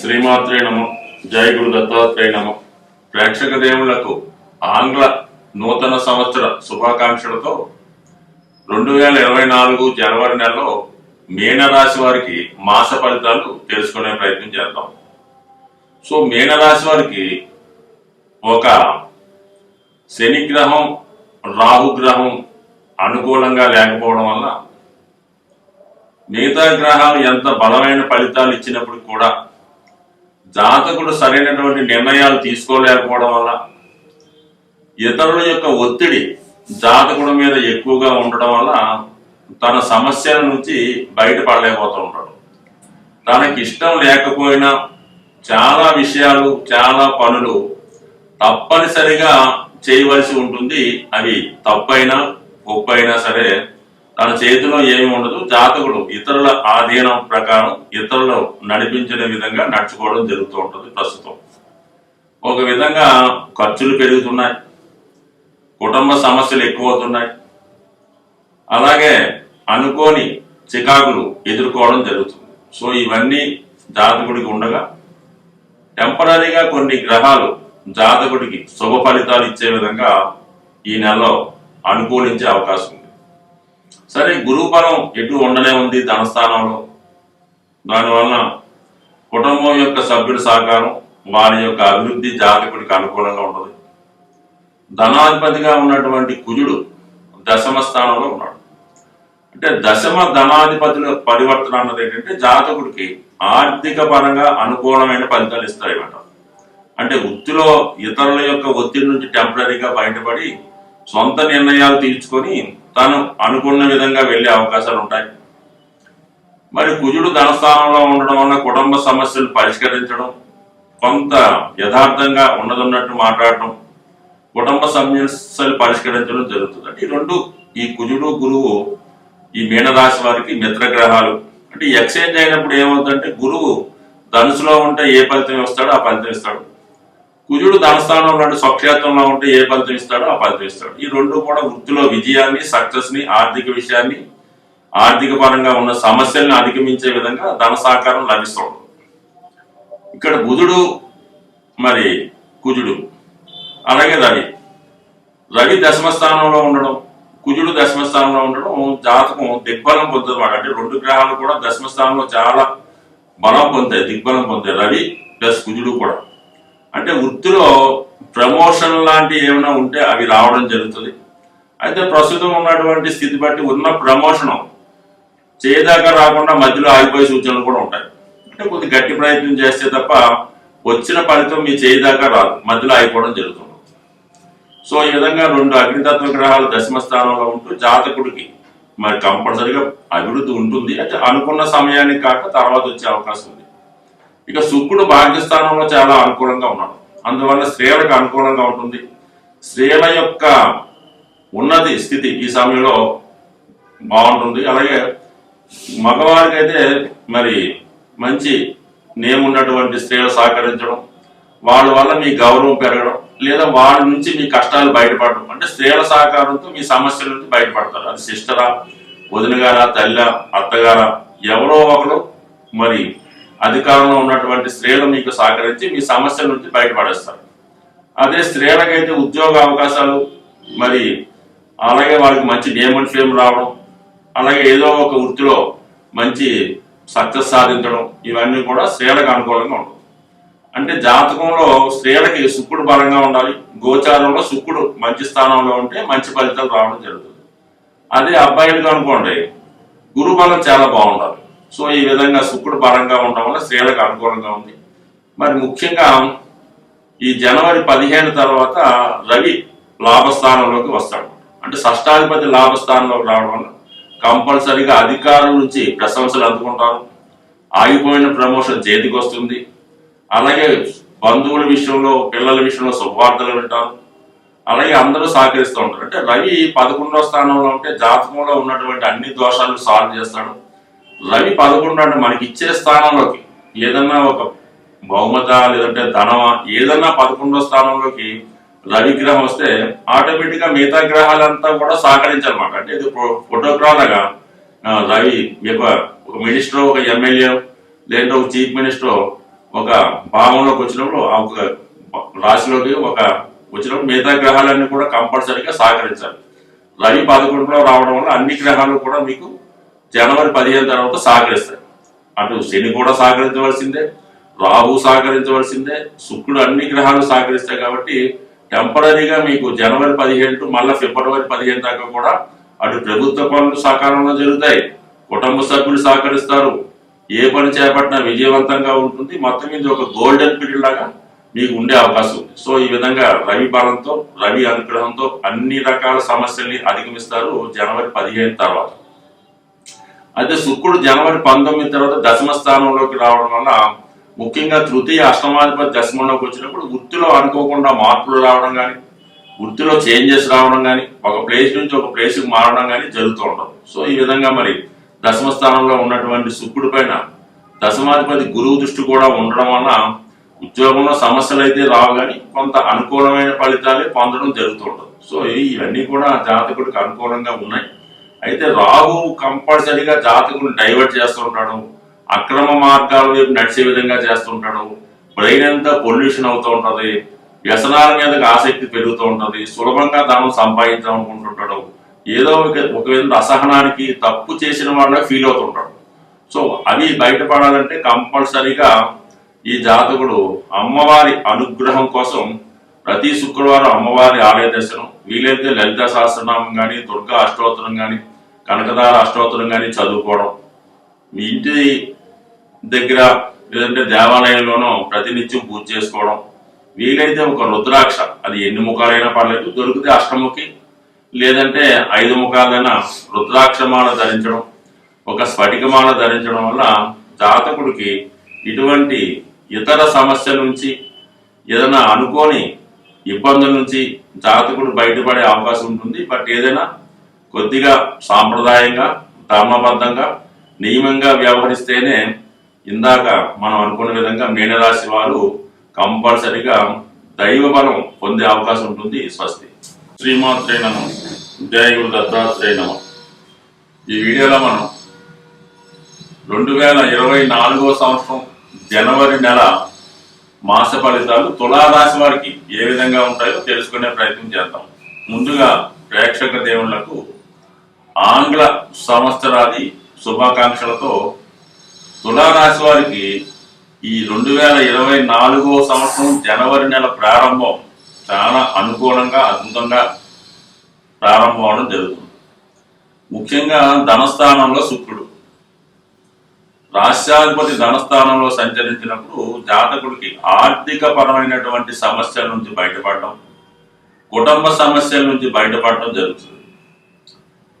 శ్రీమాత్రే నమ. జయ గురు దత్తాత్రేయ నమ. ప్రేక్షక దేవుళ్ళకు ఆంగ్ల నూతన సంవత్సర శుభాకాంక్షలతో రెండు వేల ఇరవై నాలుగు జనవరి నెలలో మీనరాశి వారికి మాస ఫలితాలు తెలుసుకునే ప్రయత్నం చేద్దాం. సో మీనరాశి వారికి ఒక శని గ్రహం రాహు గ్రహం అనుకూలంగా లేకపోవడం వల్ల మిగతా గ్రహాలు ఎంత బలమైన ఫలితాలు ఇచ్చినప్పుడు కూడా జాతకుడు సరైనటువంటి నిర్ణయాలు తీసుకోలేకపోవడం వల్ల ఇతరుల యొక్క ఒత్తిడి జాతకుడు మీద ఎక్కువగా ఉండడం వల్ల తన సమస్యల నుంచి బయటపడలేకపోతూ ఉంటాడు. తనకి ఇష్టం లేకపోయినా చాలా విషయాలు చాలా పనులు తప్పనిసరిగా చేయవలసి ఉంటుంది. అవి తప్పైనా ఒప్పైనా సరే తన చేతిలో ఏమి ఉండదు జాతకుడు ఇతరుల ఆధీనం ప్రకారం ఇతరులు నడిపించిన విధంగా నడుచుకోవడం జరుగుతూ ఉంటుంది ప్రస్తుతం. ఒక విధంగా ఖర్చులు పెరుగుతున్నాయి కుటుంబ సమస్యలు ఎక్కువవుతున్నాయి. అలాగే అనుకోని చికాకులు ఎదుర్కోవడం జరుగుతుంది. సో ఇవన్నీ జాతకుడికి ఉండగా టెంపరీగా కొన్ని గ్రహాలు జాతకుడికి శుభ ఫలితాలు ఇచ్చే విధంగా ఈ నెలలో అనుకూలించే అవకాశం సరే గురువు బలం ఎటు ఉండనే ఉంది ధనస్థానంలో దానివల్ల కుటుంబం యొక్క సభ్యుడి సహకారం వారి యొక్క అభివృద్ధి జాతకుడికి అనుకూలంగా ఉండదు. ధనాధిపతిగా ఉన్నటువంటి కుజుడు దశమ స్థానంలో ఉన్నాడు. అంటే దశమ ధనాధిపతుల పరివర్తన అన్నది ఏంటంటే జాతకుడికి ఆర్థిక పరంగా అనుకూలమైన ఫలితాలు ఇస్తాయన్నమాట. అంటే వృత్తిలో ఇతరుల యొక్క ఒత్తిడి నుంచి టెంపరీగా బయటపడి సొంత నిర్ణయాలు తీర్చుకొని తను అనుకున్న విధంగా వెళ్ళే అవకాశాలు ఉంటాయి. మరి కుజుడు ధనస్థానంలో ఉండడం వల్ల కుటుంబ సమస్యలు పరిష్కరించడం కొంత యథార్థంగా ఉన్నదన్నట్టు మాట్లాడటం కుటుంబ సమస్యలు పరిష్కరించడం జరుగుతుంది అంటే ఈ రెండు ఈ కుజుడు గురువు ఈ మీనరాశి వారికి మిత్రగ్రహాలు. అంటే ఎక్స్చేంజ్ అయినప్పుడు ఏమవుతుందంటే గురువు ధనుసులో ఉంటే ఏ ఫలితం ఇస్తాడో ఆ ఫలితం ఇస్తాడు. కుజుడు ధనస్థానం లాంటి స్వక్షేత్రంలో ఉంటే ఏ ఫలితం ఇస్తాడో ఆ ఫలితం ఇస్తాడు. ఈ రెండు కూడా వృత్తిలో విజయాన్ని సక్సెస్ని ఆర్థిక విషయాన్ని ఆర్థిక పరంగా ఉన్న సమస్యల్ని అధిగమించే విధంగా ధన సహకారం లభిస్తూ ఇక్కడ బుధుడు మరి కుజుడు అలాగే రవి. రవి దశమ స్థానంలో ఉండడం కుజుడు దశమ స్థానంలో ఉండడం జాతకం దిగ్బలం పొందుతుంది అంటే రెండు గ్రహాలు కూడా దశమ స్థానంలో చాలా బలం పొందాయి దిగ్బలం పొందాయి రవి ప్లస్ కుజుడు కూడా. అంటే వృత్తిలో ప్రమోషన్ లాంటి ఏమైనా ఉంటే అవి రావడం జరుగుతుంది. అయితే ప్రస్తుతం ఉన్నటువంటి స్థితి బట్టి ఉన్న ప్రమోషన్ చేయదాకా రాకుండా మధ్యలో ఆగిపోయే సూచనలు కూడా ఉంటాయి. అంటే కొద్ది గట్టి ప్రయత్నం చేస్తే తప్ప వచ్చిన ఫలితం మీ చేయదాకా రాదు. మధ్యలో ఆగిపోవడం జరుగుతుంది. సో ఈ విధంగా రెండు అగ్నితత్వ గ్రహాలు దశమ స్థానంలో ఉంటూ జాతకుడికి మరి కంపల్సరిగా అభివృద్ధి ఉంటుంది. అయితే అనుకున్న సమయానికి కాక తర్వాత వచ్చే అవకాశం ఉంది. ఇక శుక్రుడు భాగ్యస్థానంలో చాలా అనుకూలంగా ఉన్నాడు. అందువల్ల స్త్రీలకు అనుకూలంగా ఉంటుంది. స్త్రీల యొక్క ఉన్నది స్థితి ఈ సమయంలో బాగుంటుంది. అలాగే మగవారికి అయితే మరి మంచి నేమ్ ఉన్నటువంటి స్త్రీలు సహకరించడం వాళ్ళ వల్ల మీ గౌరవం పెరగడం లేదా వాళ్ళ నుంచి మీ కష్టాలు బయటపడడం. అంటే స్త్రీల సహకారంతో మీ సమస్యల నుంచి బయటపడతారు. అది సిస్టరా వదిన గారా తల్లి అత్తగారా ఎవరో ఒకరు మరి అధికారంలో ఉన్నటువంటి స్త్రీలు మీకు సహకరించి మీ సమస్యల నుంచి బయటపడేస్తారు. అదే స్త్రీలకైతే ఉద్యోగ అవకాశాలు మరి అలాగే వాళ్ళకి మంచి నేమ్ అండ్ ఫేమ్ రావడం అలాగే ఏదో ఒక వృత్తిలో మంచి సక్సెస్ సాధించడం ఇవన్నీ కూడా స్త్రీలకు అనుకూలంగా ఉంటుంది. అంటే జాతకంలో స్త్రీలకి శుక్రుడు బలంగా ఉండాలి గోచారంలో శుక్రుడు మంచి స్థానంలో ఉంటే మంచి ఫలితాలు రావడం జరుగుతుంది. అదే అబ్బాయిలకు అనుకోండి గురు బలం చాలా బాగుండాలి. సో ఈ విధంగా శుక్రుడు బలంగా ఉండడం వల్ల స్త్రీలకు అనుకూలంగా ఉంది. మరి ముఖ్యంగా ఈ జనవరి పదిహేను తర్వాత రవి లాభస్థానంలోకి వస్తాడు. అంటే షష్టాధిపతి లాభస్థానంలోకి రావడం వల్ల కంపల్సరిగా అధికారుల నుంచి ప్రశంసలు అందుకుంటారు. ఆగిపోయిన ప్రమోషన్ చేతికి వస్తుంది. అలాగే బంధువుల విషయంలో పిల్లల విషయంలో శుభవార్తలు వింటారు. అలాగే అందరూ సహకరిస్తూ ఉంటారు. అంటే రవి పదకొండవ స్థానంలో ఉంటే జాతకంలో ఉన్నటువంటి అన్ని దోషాలు సాల్వ్ చేస్తాడు. రవి పదకొండు అంటే మనకి ఇచ్చే స్థానంలోకి ఏదన్నా ఒక బహుమత లేదంటే ధనమా ఏదన్నా పదకొండో స్థానంలోకి రవి గ్రహం వస్తే ఆటోమేటిక్గా మిగతా గ్రహాలంతా కూడా సహకరించాలన్నమాట అంటే ఇది ఫోటోగ్రాఫ్ రవి ఒక మినిస్టర్ ఒక ఎమ్మెల్యే లేదంటే ఒక చీఫ్ మినిస్టర్ ఒక భావంలోకి వచ్చినప్పుడు ఒక రాశిలోకి ఒక వచ్చినప్పుడు మిగతా గ్రహాలన్నీ కూడా కంపల్సరీగా సహకరించాలి. రవి పదకొండులో రావడం వల్ల అన్ని గ్రహాలు కూడా మీకు జనవరి పదిహేను తర్వాత సహకరిస్తాయి. అటు శని కూడా సహకరించవలసిందే రాహు సహకరించవలసిందే శుక్రుడు అన్ని గ్రహాలు సహకరిస్తాయి కాబట్టి టెంపరీగా మీకు జనవరి పదిహేను టు మళ్ళీ ఫిబ్రవరి పదిహేను దాకా కూడా అటు ప్రభుత్వ పనులు సకాలంలో జరుగుతాయి. కుటుంబ సభ్యులు సహకరిస్తారు. ఏ పని చేపట్టినా విజయవంతంగా ఉంటుంది. మొత్తం మీద ఒక గోల్డెన్ పీరియడ్ లాగా మీకు ఉండే అవకాశం ఉంది. సో ఈ విధంగా రవి బలంతో రవి అనుగ్రహంతో అన్ని రకాల సమస్యల్ని అధిగమిస్తారు జనవరి పదిహేను తర్వాత. అయితే శుక్రుడు జనవరి పంతొమ్మిది తర్వాత దశమ స్థానంలోకి రావడం వల్ల ముఖ్యంగా తృతీయ అష్టమాధిపతి దశమంలోకి వచ్చినప్పుడు వృత్తిలో అనుకోకుండా మార్పులు రావడం కానీ వృత్తిలో చేంజెస్ రావడం కానీ ఒక ప్లేస్ నుంచి ఒక ప్లేస్కి మారడం కానీ జరుగుతూ ఉండదు సో ఈ విధంగా మరి దశమ స్థానంలో ఉన్నటువంటి శుక్రుడి పైన దశమాధిపతి గురువు దృష్టి కూడా ఉండడం వల్ల ఉద్యోగంలో సమస్యలు అయితే రావు కానీ కొంత అనుకూలమైన ఫలితాలే పొందడం జరుగుతుంటుంది సో ఇవన్నీ కూడా జాతకుడికి అనుకూలంగా ఉన్నాయి. అయితే రాహు కంపల్సరీగా జాతకుని డైవర్ట్ చేస్తుంటాడు అక్రమ మార్గాల వైపు నడిచే విధంగా చేస్తుంటాడు బ్రెయిన్ అంతా పొల్యూషన్ అవుతూ ఉంటుంది. వ్యసనాల మీదకి ఆసక్తి పెరుగుతూ ఉంటుంది. సులభంగా ధనం సంపాదించాలనుకుంటుంటాడు ఏదో ఒక ఒక విధంగా అసహనానికి తప్పు చేసిన వాళ్ళ ఫీల్ అవుతుంటాడు సో అవి బయటపడాలంటే కంపల్సరీగా ఈ జాతకుడు అమ్మవారి అనుగ్రహం కోసం ప్రతి శుక్రవారం అమ్మవారి ఆలయ దర్శనం వీలైతే లలిత సహస్రనామం కానీ దుర్గా అష్టోత్తరం కానీ కనకదార అష్టోత్తరం కానీ చదువుకోవడం. మీ ఇంటి దగ్గర లేదంటే దేవాలయంలోనో ప్రతినిత్యం పూజ చేసుకోవడం. వీలైతే ఒక రుద్రాక్ష అది ఎన్ని ముఖాలైనా పర్లేదు దొరికితే అష్టముఖి లేదంటే ఐదు ముఖాలైనా రుద్రాక్షమాల ధరించడం. ఒక స్ఫటికమాల ధరించడం వల్ల జాతకుడికి ఇటువంటి ఇతర సమస్యల నుంచి ఏదైనా అనుకోని ఇబ్బందుల నుంచి జాతకుడు బయటపడే అవకాశం ఉంటుంది. బట్ ఏదైనా కొద్దిగా సాంప్రదాయంగా ధర్మబద్ధంగా నియమంగా వ్యవహరిస్తేనే ఇందాక మనం అనుకున్న విధంగా మీనరాశి వారు కంపల్సరిగా దైవ బలం పొందే అవకాశం ఉంటుంది స్వస్తి. శ్రీమాత్రే నమో. జయ గురు దత్తాత్రేయ నమో. ఈ వీడియోలో మనం రెండు వేల ఇరవై నాలుగో సంవత్సరం జనవరి నెల మాస ఫలితాలు తులారాశి వారికి ఏ విధంగా ఉంటాయో తెలుసుకునే ప్రయత్నం చేద్దాం. ముందుగా ప్రేక్షక దేవుళ్ళకు ఆంగ్ల సంవత్సరాది శుభాకాంక్షలతో తులారాశి వారికి ఈ రెండు వేల ఇరవై నాలుగో సంవత్సరం జనవరి నెల ప్రారంభం చాలా అనుకూలంగా అద్భుతంగా ప్రారంభం అవడం జరుగుతుంది. ముఖ్యంగా ధనస్థానంలో శుక్రుడు. రాష్ట్రాధిపతి ధనస్థానంలో సంచరించినప్పుడు జాతకుడికి ఆర్థిక పరమైనటువంటి సమస్యల నుంచి బయటపడడం కుటుంబ సమస్యల నుంచి బయటపడడం జరుగుతుంది.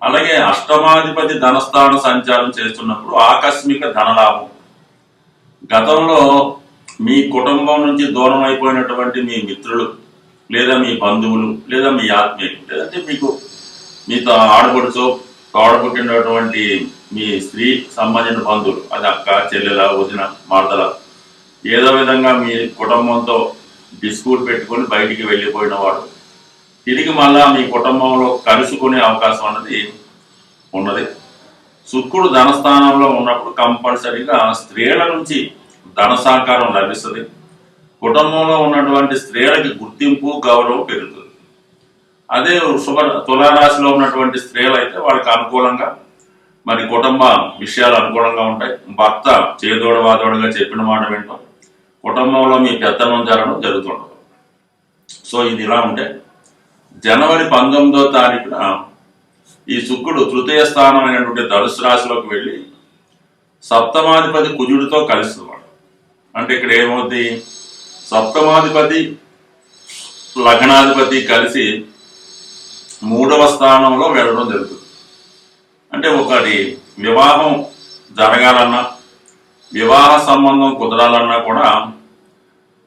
అలాగే అష్టమాధిపతి ధనస్థాన సంచారం చేస్తున్నప్పుడు ఆకస్మిక ధనలాభం. గతంలో మీ కుటుంబం నుంచి దూరం అయిపోయినటువంటి మీ మిత్రులు లేదా మీ బంధువులు లేదా మీ ఆత్మీయులు లేదంటే మీకు మీతో ఆడపడుచో తోడబుట్టినటువంటి మీ స్త్రీ సంబంధించిన బంధువులు అది అక్క చెల్లెల వదిన మరదల ఏదో విధంగా మీ కుటుంబంతో డిస్కూట్ పెట్టుకొని బయటికి వెళ్ళిపోయిన వాడు. తిరిగి మళ్ళా మీ కుటుంబంలో కలుసుకునే అవకాశం అన్నది ఉన్నది. శుక్రుడు ధనస్థానంలో ఉన్నప్పుడు కంపల్సరీగా స్త్రీల నుంచి ధన సహకారం లభిస్తుంది. కుటుంబంలో ఉన్నటువంటి స్త్రీలకి గుర్తింపు గౌరవం పెరుగుతుంది. అదే శుభ తులారాశిలో ఉన్నటువంటి స్త్రీలు అయితే వాళ్ళకి అనుకూలంగా మరి కుటుంబ విషయాలు అనుకూలంగా ఉంటాయి. భర్త చేదోడవాదోడుగా చెప్పిన మాట వింటాం. కుటుంబంలో మీ పెద్దనం జరగడం జరుగుతుండదు సో ఇది ఇలా ఉంటే జనవరి పంతొమ్మిదో తారీఖున ఈ శుక్రుడు తృతీయ స్థానం ధనుసు రాశిలోకి వెళ్ళి సప్తమాధిపతి కుజుడితో కలుస్తున్నాడు అంటే ఇక్కడ ఏమవుద్ది? సప్తమాధిపతి లగ్నాధిపతి కలిసి మూడవ స్థానంలో వెళ్ళడం జరుగుతుంది. అంటే ఒకటి వివాహం జరగాలన్నా వివాహ సంబంధం కుదరాలన్నా కూడా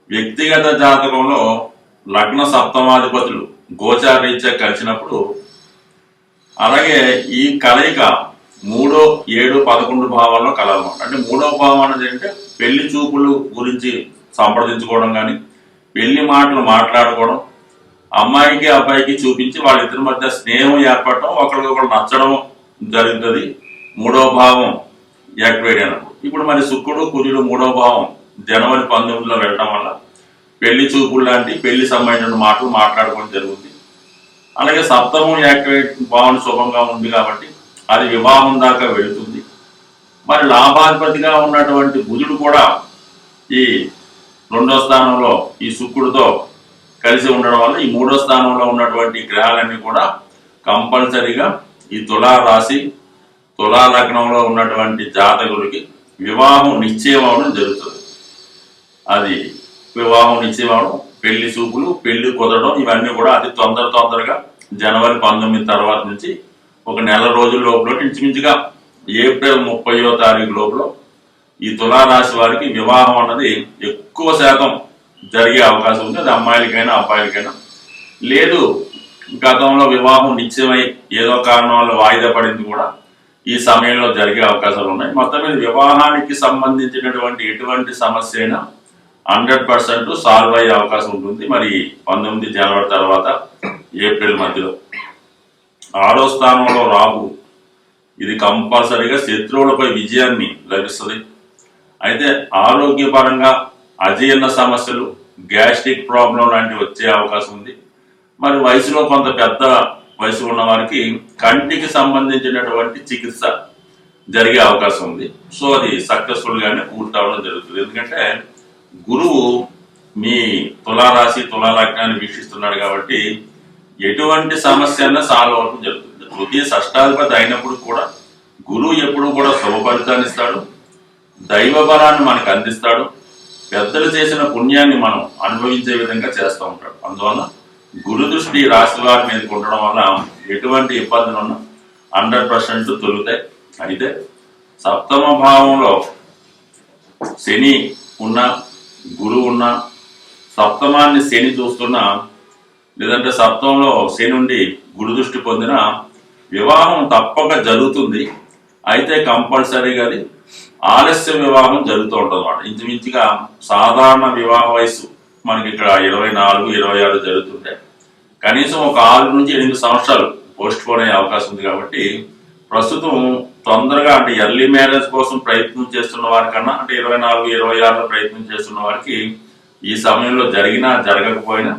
వ్యక్తిగత జాతకంలో లగ్న సప్తమాధిపతులు గోచారీత్యా కలిసినప్పుడు అలాగే ఈ కలయిక మూడో ఏడు పదకొండు భావాల్లో కలవమాట అంటే మూడో భావం అనేది అంటే పెళ్ళి చూపులు గురించి సంప్రదించుకోవడం కానీ పెళ్ళి మాటలు మాట్లాడుకోవడం అమ్మాయికి అబ్బాయికి చూపించి వాళ్ళిద్దరి మధ్య స్నేహం ఏర్పడటం ఒకరికొకరు నచ్చడం జరుగుతుంది. మూడో భావం యాక్టివేట్ అయినప్పుడు. ఇప్పుడు మరి శుక్రుడు కుజుడు మూడో భావం జనవరి పంతొమ్మిదిలో వెళ్ళడం వల్ల పెళ్ళి చూపులు లాంటి పెళ్ళి సంబంధించిన మాటలు మాట్లాడుకోవడం జరుగుతుంది. అలాగే సప్తమం యాక్టివేట్ భావన శుభంగా ఉంది కాబట్టి అది వివాహం దాకా వెళుతుంది. మరి లాభాధిపతిగా ఉన్నటువంటి బుధుడు కూడా ఈ రెండో స్థానంలో ఈ శుక్రుడితో కలిసి ఉండడం వల్ల ఈ మూడో స్థానంలో ఉన్నటువంటి గ్రహాలన్నీ కూడా కంపల్సరీగా ఈ తులా రాశి తులా లగ్నంలో ఉన్నటువంటి జాతకులకి వివాహం నిశ్చయం అవడం జరుగుతుంది. అది వివాహం నిశ్చయం పెళ్ళి చూపులు పెళ్ళి కుదరడం ఇవన్నీ కూడా అతి తొందర తొందరగా జనవరి పంతొమ్మిది తర్వాత నుంచి ఒక నెల రోజుల లోపల ఇంచుమించుగా ఏప్రిల్ ముప్పయో తారీఖు లోపల ఈ తులారాశి వారికి వివాహం అన్నది ఎక్కువ శాతం జరిగే అవకాశం ఉంది. అది అమ్మాయిలకైనా అబ్బాయిలకైనా. లేదు గతంలో వివాహం నిశ్చయమై ఏదో కారణం వల్ల వాయిదా పడింది కూడా ఈ సమయంలో జరిగే అవకాశాలు ఉన్నాయి. మొత్తం మీద వివాహానికి సంబంధించినటువంటి ఎటువంటి సమస్య అయినా హండ్రెడ్ పర్సెంట్ సాల్వ్ అయ్యే అవకాశం ఉంటుంది. మరి పంతొమ్మిది జనవరి తర్వాత ఏప్రిల్ మధ్యలో. ఆరో స్థానంలో రాహు. ఇది కంపల్సరీగా శత్రువులపై విజయాన్ని లభిస్తుంది. అయితే ఆరోగ్యపరంగా అజీర్ణ సమస్యలు గ్యాస్ట్రిక్ ప్రాబ్లం లాంటివి వచ్చే అవకాశం ఉంది. మరి వయసులో కొంత పెద్ద వయసు ఉన్న వారికి కంటికి సంబంధించినటువంటి చికిత్స జరిగే అవకాశం ఉంది. సో అది సక్సెస్ఫుల్గానే పూర్తి అవడం జరుగుతుంది. ఎందుకంటే గురువు మీ తులారాశి తులాలగ్నాన్ని వీక్షిస్తున్నాడు కాబట్టి ఎటువంటి సమస్య అన్నా సాల్వ్ అవడం జరుగుతుంది. తృతీయ షష్టాధిపతి అయినప్పుడు కూడా గురువు ఎప్పుడు కూడా శుభ ఫలితాన్ని ఇస్తాడు దైవ బలాన్ని మనకు అందిస్తాడు పెద్దలు చేసిన పుణ్యాన్ని మనం అనుభవించే విధంగా చేస్తూ ఉంటాడు. అందువల్ల గురు దృష్టి రాశి వారి మీద ఉండడం వల్ల ఎటువంటి ఇబ్బందులు ఉన్నా హండ్రెడ్ పర్సెంట్ తొలుగుతాయి అయితే సప్తమ భావంలో శని ఉన్న గురువు ఉన్న సప్తమాన్ని శని చూస్తున్నా లేదంటే సప్తంలో శని ఉండి గురు దృష్టి పొందిన వివాహం తప్పక జరుగుతుంది. అయితే కంపల్సరీగా అది ఆలస్య వివాహం జరుగుతూ ఉంటుంది అనమాట ఇంచుమించుగా సాధారణ వివాహ వయసు మనకి ఇక్కడ ఇరవై నాలుగు ఇరవై ఆరు జరుగుతుంటే కనీసం ఒక ఆరు నుంచి ఎనిమిది సంవత్సరాలు పోస్ట్ పోన్ అయ్యే అవకాశం ఉంది కాబట్టి ప్రస్తుతం తొందరగా అంటే ఎర్లీ మ్యారేజ్ కోసం ప్రయత్నం చేస్తున్న వారికన్నా అంటే ఇరవై నాలుగు ఇరవై ఆరులో ప్రయత్నం చేస్తున్న వారికి ఈ సమయంలో జరిగినా జరగకపోయినా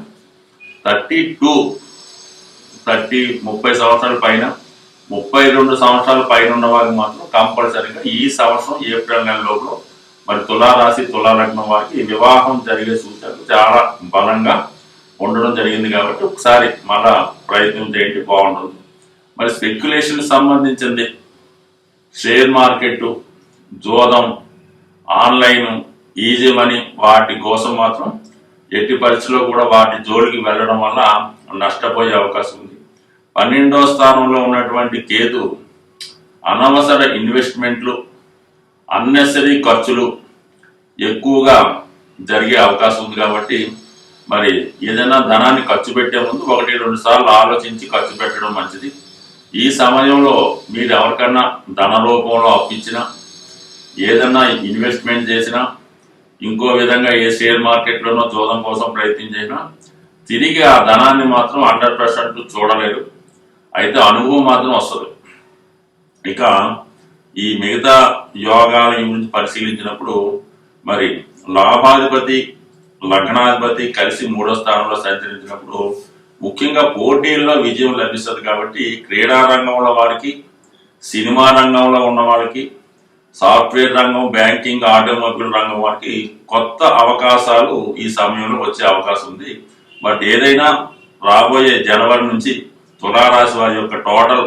థర్టీ టూ థర్టీ ముప్పై సంవత్సరాల పైన ముప్పై రెండు సంవత్సరాల పైన ఉన్న వారికి మాత్రం కంపల్సరీగా ఈ సంవత్సరం ఏప్రిల్ నెల లోపల మరి తులారాశి తులాలగ్నం వారికి వివాహం జరిగే సూచనలు చాలా బలంగా ఉండడం జరిగింది కాబట్టి ఒకసారి మళ్ళా ప్రయత్నం చేయండి బాగుంటుంది. మరి స్పెక్యులేషన్ సంబంధించింది. షేర్ మార్కెట్ జోదం ఆన్లైన్ ఈజీ మనీ వాటి కోసం మాత్రం ఎట్టి పరిస్థితిలో కూడా వాటి జోలికి వెళ్ళడం వల్ల నష్టపోయే అవకాశం ఉంది. పన్నెండో స్థానంలో ఉన్నటువంటి కేతు అనవసర ఇన్వెస్ట్మెంట్లు అన్నెసరీ ఖర్చులు ఎక్కువగా జరిగే అవకాశం ఉంది కాబట్టి మరి ఏదైనా ధనాన్ని ఖర్చు పెట్టే ముందు ఒకటి రెండు సార్లు ఆలోచించి ఖర్చు పెట్టడం మంచిది. ఈ సమయంలో మీరు ఎవరికన్నా ధన రూపంలో అప్పించినా ఏదన్నా ఇన్వెస్ట్మెంట్ చేసినా ఇంకో విధంగా ఏ షేర్ మార్కెట్లోనో చూడడం కోసం ప్రయత్నం చేసినా తిరిగి ఆ ధనాన్ని మాత్రం హండ్రెడ్ పర్సెంట్ చూడలేరు అయితే అనుభవం మాత్రం వస్తుంది. ఇక ఈ మిగతా యోగాల గురించి పరిశీలించినప్పుడు మరి లాభాధిపతి లగ్నాధిపతి కలిసి మూడో స్థానంలో సంచరించినప్పుడు ముఖ్యంగా పోటీల్లో విజయం లభిస్తుంది కాబట్టి క్రీడా రంగంలో వారికి సినిమా రంగంలో ఉన్న వాళ్ళకి సాఫ్ట్వేర్ రంగం బ్యాంకింగ్ ఆటోమొబైల్ రంగం వారికి కొత్త అవకాశాలు ఈ సమయంలో వచ్చే అవకాశం ఉంది. బట్ ఏదైనా రాబోయే జనవరి నుంచి తులారాశి వారి యొక్క టోటల్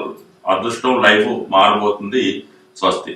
అదృష్టం లైఫ్ మారబోతుంది స్వస్తి.